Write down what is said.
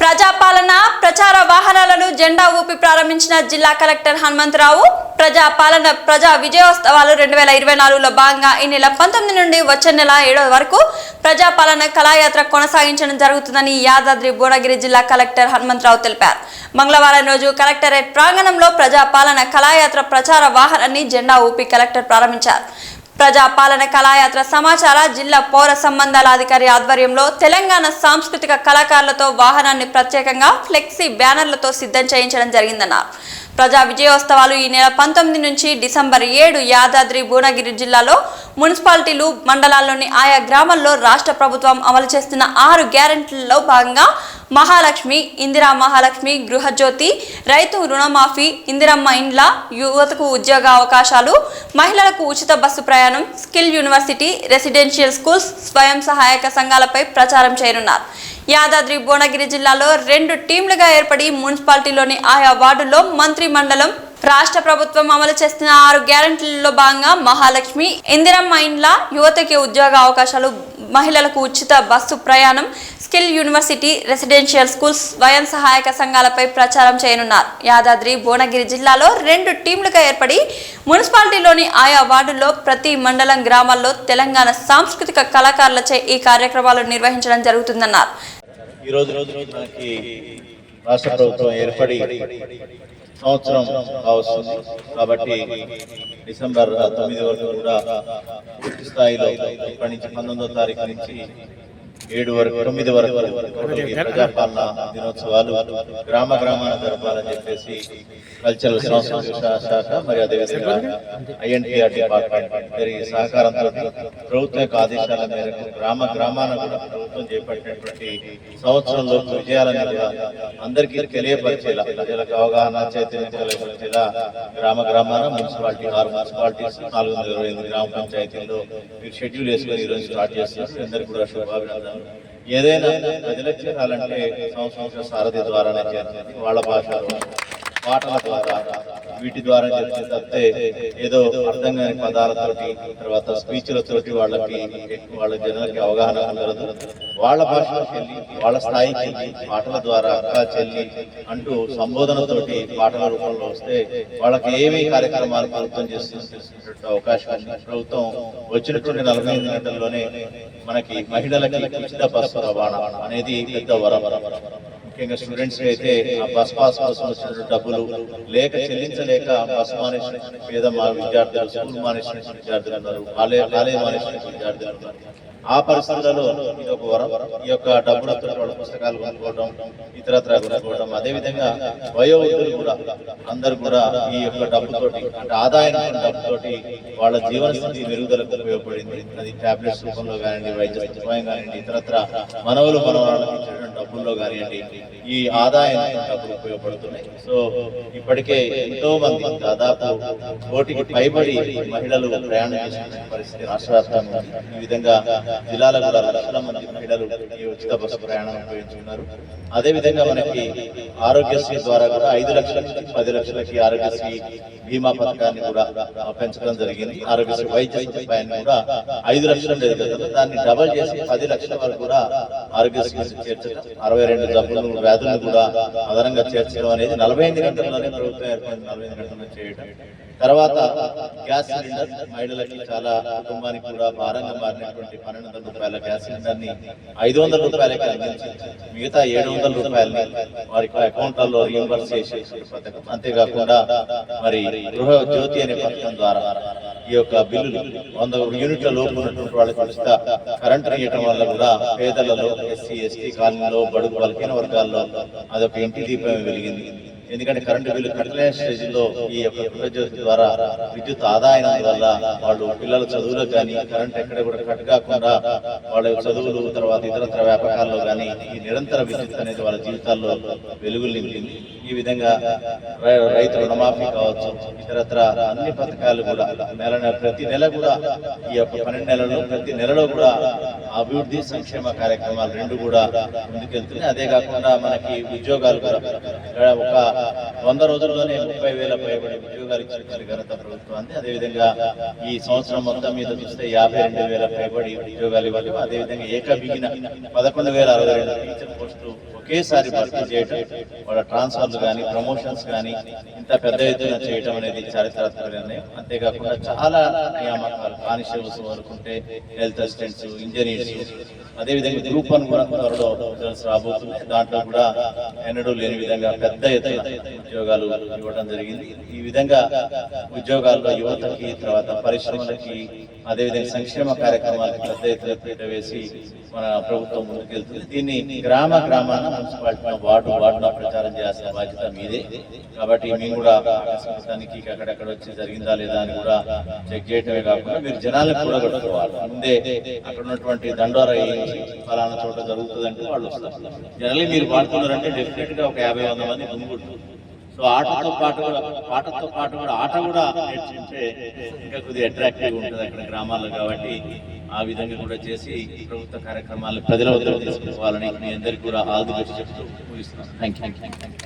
ప్రజాపాలన ప్రచార వాహనాలను జెండా ఊపి ప్రారంభించిన జిల్లా కలెక్టర్ హనుమంతరావు ప్రజాపాలన ప్రజా విజయోత్సవాలు రెండు వేల ఇరవై నాలుగులో భాగంగా ఈ నెల పంతొమ్మిది నుండి వచ్చే నెల ఏడవ వరకు ప్రజాపాలన కళాయాత్ర కొనసాగించడం జరుగుతుందని యాదాద్రి భువనగిరి జిల్లా కలెక్టర్ హనుమంతరావు తెలిపారు. మంగళవారం రోజు కలెక్టరేట్ ప్రాంగణంలో ప్రజాపాలన కళాయాత్ర ప్రచార వాహనాన్ని జెండా ఊపి కలెక్టర్ ప్రారంభించారు. ప్రజాపాలన కళాయాత్ర సమాచార జిల్లా పౌర సంబంధాల అధికారి ఆధ్వర్యంలో తెలంగాణ సాంస్కృతిక కళాకారులతో వాహనాన్ని ప్రత్యేకంగా ఫ్లెక్సీ బ్యానర్లతో సిద్ధం చేయించడం జరిగిందన్నారు ప్రజా విజయోత్సవాలు ఈ నెల పంతొమ్మిది నుంచి డిసెంబర్ ఏడు యాదాద్రి భువనగిరి జిల్లాలో మున్సిపాలిటీలు మండలాల్లోని ఆయా గ్రామాల్లో రాష్ట్ర ప్రభుత్వం అమలు చేస్తున్న ఆరు గ్యారెంటీలలో భాగంగా మహాలక్ష్మి ఇందిరా మహాలక్ష్మి గృహజ్యోతి రైతు రుణమాఫీ ఇందిరమ్మ ఇండ్ల యువతకు ఉద్యోగ అవకాశాలు మహిళలకు ఉచిత బస్సు ప్రయాణం స్కిల్ యూనివర్సిటీ రెసిడెన్షియల్ స్కూల్స్ స్వయం సహాయక సంఘాలపై ప్రచారం చేయనున్నారు. యాదాద్రి భువనగిరి జిల్లాలో రెండు టీంలుగా ఏర్పడి మున్సిపాలిటీలోని ఆయా వార్డుల్లో మంత్రి మండలం రాష్ట్ర ప్రభుత్వం అమలు చేస్తున్న ఆరు గ్యారంటీలలో భాగంగా మహాలక్ష్మి ఇందిరమ్మ ఇండ్ల యువతకి ఉద్యోగ అవకాశాలు మహిళలకు ఉచిత బస్సు ప్రయాణం స్కిల్ యూనివర్సిటీ రెసిడెన్షియల్ స్కూల్స్ స్వయం సహాయక సంఘాలపై ప్రచారం చేయనున్నారు. యాదాద్రి భువనగిరి జిల్లాలో రెండు టీంలుగా ఏర్పడి మున్సిపాలిటీలోని ఆయా వార్డుల్లో ప్రతి మండలం గ్రామాల్లో తెలంగాణ సాంస్కృతిక కళాకారులచే ఈ కార్యక్రమాలు నిర్వహించడం జరుగుతుందన్నారు. రాష్ట్ర ప్రభుత్వం ఏర్పడి సంవత్సరం వస్తుంది కాబట్టి డిసెంబర్ తొమ్మిది వరకు కూడా పూర్తి స్థాయిలో ఇప్పటి నుంచి పంతొమ్మిదో తారీఖు నుంచి ఏడు వరకు తొమ్మిది వరకు ప్రజాపాలన దినోత్సవాలు గ్రామ గ్రామాన జరపాలని చెప్పేసి కల్చరల్ సంస్కృతి శాఖ మరి అదేవిధంగా ఐఎన్టీఆర్ డిపార్ట్మెంట్ ఇద్దరి సహకారంతో ప్రభుత్వం యొక్క ఆదేశాల మేరకు గ్రామ గ్రామాన కూడా ప్రభుత్వం చేపట్టినటువంటి సంవత్సరంలో విజయాలని అందరికీ తెలియపరిచేలా ప్రజలకు అవగాహన చైతన్యం కలిగించేలా గ్రామ గ్రామాన మున్సిపాలిటీ ఆరు మున్సిపాలిటీస్ నాలుగు వందల ఇరవై ఎనిమిది గ్రామ పంచాయతీల్లో మీరు షెడ్యూల్ వేసుకొని ఈరోజు స్టార్ట్ చేస్తున్నారు. అందరికీ కూడా శుభాభినందనలు. ఏదైనా ప్రజలకి చేరాలంటే సంస్కృత సారథి ద్వారానే చేరాలి వాళ్ళ భాష పాటల ద్వారా. వీటి ద్వారా చెప్తే తప్పితే ఏదో అర్థం కాని పదాలతోటి తర్వాత స్పీచ్లతోటి వాళ్ళకి వాళ్ళ జనాలకి అవగాహన ఉండదు. వాళ్ళ భాషలోకి వెళ్ళి వాళ్ళ స్థాయికి పాటల ద్వారా అక్క చెల్లి అంటూ సంబోధనతోటి పాటల రూపంలో వస్తే వాళ్ళకి ఏమి కార్యక్రమాలు ప్రభుత్వం చేస్తున్నటువంటి అవకాశం ప్రభుత్వం వచ్చినటువంటి నలభై ఎనిమిది గంటల్లోనే మనకి మహిళలకి ఉచిత బస్సు రవాణా అనేది పెద్ద వరం. ముఖ్యంగా స్టూడెంట్స్ అయితే ఆ బస్ పాస్ కోసం వచ్చిన డబ్బులు లేక చెల్లించలేక బస్ మానేసిన పేద మా విద్యార్థులు స్కూల్ మానేసిన విద్యార్థులు ఉన్నారు కాలేజ్ కాలేజ్ మానేసిన విద్యార్థులు ఉన్నారు. ఆ పరిస్థితులలో ఇది ఒక వరం ఈ యొక్క డబ్బులు వాళ్ళ పుస్తకాలు కొనుక్కోవడం ఇతరత్ర కొనుక్కోవడం అదే విధంగా వయోవృద్ధులు కూడా అందరు కూడా ఈ యొక్క డబ్బుతోటి అంటే ఆదాయం డబ్బుతోటి వాళ్ళ జీవన స్థితి మెరుగుదలకు ఉపయోగపడింది. అది టాబ్లెట్స్ రూపంలో కానివ్వండి వైద్య సదుపాయం కానివ్వండి ఇతరత్ర మనవలు మనవరాలకు ఇచ్చేటువంటి డబ్బుల్లో కానివ్వండి ఈ ఆదాయం డబ్బులు ఉపయోగపడుతున్నాయి. సో ఇప్పటికే ఎంతో మంది దాదాపు కోటికి పైబడి మహిళలు ప్రయాణం చేసిన పరిస్థితి రాష్ట్ర వ్యాప్తంగా ఈ విధంగా జిల్లాలో కూడా లక్షల మంది మహిళలు ఈ ఉచిత బస్సు ప్రయాణం ఉపయోగించుకున్నారు. అదేవిధంగా మనకి ఆరోగ్యశ్రీ ద్వారా కూడా ఐదు లక్షల నుంచి పది లక్షలకి ఆరోగ్యశ్రీ బీమా పథకాన్ని కూడా పెంచడం జరిగింది. ఆరోగ్యశ్రీ వైద్య సదుపాయాన్ని కూడా ఐదు లక్షల లేదు కదా. దాన్ని డబల్ చేసి పది లక్షల వరకు కూడా ఆరోగ్యశ్రీ చేర్చడం అరవై రెండు జబ్బులు వ్యాధులను కూడా అదనంగా చేర్చడం అనేది నలభై ఎనిమిది గంటల్లోనే ప్రభుత్వం ఏర్పడింది. నలభై ఎనిమిది గంటల్లో చేయడం. తర్వాత గ్యాస్ సిలిండర్ మహిళలకి చాలా కుటుంబానికి కూడా భారంగా మారినటువంటి పన్నెండు వందల రూపాయల గ్యాస్ సిలిండర్ ఐదు వందల రూపాయలకి అందించి మిగతా ఏడు వందల రూపాయలని వారి అకౌంట్లలో రీఎంబర్స్ చేసే పథకం అంతేకాకుండా మరి గృహ జ్యోతి అనే పథకం ద్వారా ఈ యొక్క బిల్లులు వంద యూనిట్ల లోపు ఉన్నటువంటి వాళ్ళకి ఉచిత కరెంట్ ఇవ్వటం వల్ల కూడా పేదలలో ఎస్సీ ఎస్టీ కాలనీలో బడుగు బలహీన వర్గాల్లో అదొక ఇంటి దీపం వెలిగింది. ఎందుకంటే కరెంటు బిల్లు కట్టలేని స్టేజ్లో ఈ యొక్క గృహజ్యోతి ద్వారా విద్యుత్ ఆదాయం వల్ల వాళ్ళు పిల్లల చదువులకు కానీ కరెంట్ ఎక్కడ కూడా కట్ కాకుండా వాళ్ళ చదువులు తర్వాత ఇతరత్ర వ్యాపకాల్లో కానీ ఈ నిరంతర విద్యుత్ అనేది వాళ్ళ జీవితాల్లో వెలుగులు నింపింది. ఈ విధంగా రైతు రుణమాఫీ కావచ్చు ఇతరత్ర అన్ని పథకాలు కూడా నెల ప్రతి నెల కూడా ఈ యొక్క పన్నెండు నెలలో ప్రతి నెలలో కూడా అభివృద్ధి సంక్షేమ కార్యక్రమాలు రెండు కూడా ముందుకెళ్తున్నాయి. అదే కాకుండా మనకి ఉద్యోగాలు కూడా ఒక వంద రోజుల్లోనే ముప్పై వేల పైబడి ఉద్యోగాలు ఇచ్చిన ఘనత ప్రభుత్వాన్ని అదేవిధంగా ఈ సంవత్సరం మొత్తం మీద చూస్తే యాభై రెండు వేల పైబడి ఉద్యోగాలు ఇవ్వాలి. అదేవిధంగా ఏకబిగిన పదకొండు వేల అరవై రెండు టీచర్ పోస్టులు ఒకేసారి భర్తీ చేయడం వాళ్ళ ట్రాన్స్ఫర్లు కానీ ప్రమోషన్స్ కానీ ఇంత పెద్ద ఎత్తున చేయడం అనేది చారిత్రాత్మక నిర్ణయం. అంతేకాకుండా చాలా నియామకాలు కానిస్టేబుల్స్ వరకు హెల్త్ అసిస్టెంట్స్ ఇంజనీర్స్ అదేవిధంగా గ్రూప్ వన్ త్వరలో రాబోతుంది. దాంట్లో కూడా ఎన్నడూ లేని విధంగా పెద్ద ఎత్తున ఉద్యోగాలు ఇవ్వడం జరిగింది. ఈ విధంగా ఉద్యోగాల్లో యువతకి తర్వాత పరిశ్రమలకి అదేవిధంగా సంక్షేమ కార్యక్రమాలకు పెద్ద ఎత్తున పీట వేసి మన ప్రభుత్వం ముందుకెళ్తుంది. దీన్ని గ్రామ గ్రామాన మున్సిపాలిటీ వార్డు వార్డున ప్రచారం చేయాల్సిన బాధ్యత మీదే. కాబట్టి మేము కూడా ఆకస్మికానికి అక్కడక్కడ వచ్చి జరిగిందా లేదా అని కూడా చెక్ చేయటమే కాకుండా మీరు జనాలకు కూడా ముందే అక్కడ ఉన్నటువంటి దండోర ఫలానా చోట జరుగుతుంది అంటే వాళ్ళు వస్తారు. జనరల్లీ మీరు పాడుతున్నారంటే డెఫినెట్గా ఒక యాభై వంద మంది ముందుకుంటారు సో ఆటతో పాటు కూడా పాటతో పాటు కూడా ఆట కూడా నేర్చుకుంటే ఇంకా కొద్దిగా అట్రాక్టివ్ ఉంటుంది అక్కడ గ్రామాల్లో కాబట్టి ఆ విధంగా కూడా చేసి ప్రభుత్వ కార్యక్రమాలు ప్రజల వద్దకు తీసుకుపోవాలని మీ అందరికీ కూడా ఆల్ ది బెస్ట్ చెప్తూ ముగిస్తున్నాను. Thank you